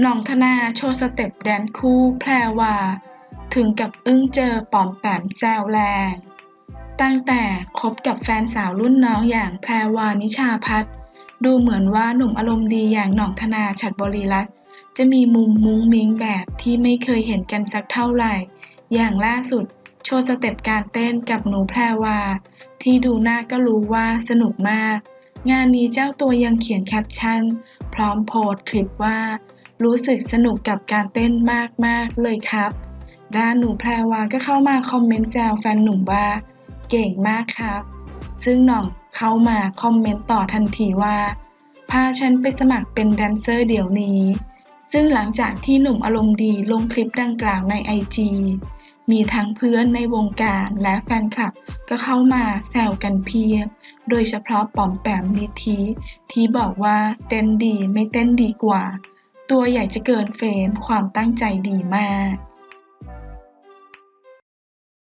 หน่องธนาโชว์สเต็ปแดนคู่แพรวา ถึงกับอึ้งเจอปอมแปมแซวแรง ตั้งแต่คบกับแฟนสาวรุ่นน้องอย่างแพรวานิชาพัฒน์ดูเหมือนว่าหนุ่มอารมณ์ดีอย่างหน่องธนาฉัตรบริรัตน์จะมีมุมมุ้งมิ้งแบบที่ไม่เคยเห็นกันสักเท่าไหร่ อย่างล่าสุดโชว์สเต็ปการเต้นกับหนูแพรวา ที่ดูหน้าก็รู้ว่าสนุกมาก งานนี้เจ้าตัวยังเขียนแคปชั่น พร้อมโพสต์คลิปว่า รู้สึกสนุกกับการเต้นมากๆเลยครับ ด้านหนูแพรวาก็เข้ามาคอมเมนต์แซวแฟนหนุ่มว่า เก่งมากครับ ซึ่งหน่องเข้ามาคอมเมนต์ต่อทันทีว่า พาฉันไปสมัครเป็นแดนเซอร์เดี๋ยวนี้ ซึ่งหลังจากที่หนุ่มอารมณ์ดีลงคลิปดังกล่าวในไอจีมีทั้งเพื่อนในวงการและแฟนคลับก็เข้ามาแซวกันเพียบ โดยเฉพาะปอมแปมนิธิที่บอกว่าเต้นดีไม่เต้นดีกว่า ตัวใหญ่จะเกินเฟรมความตั้งใจดีมาก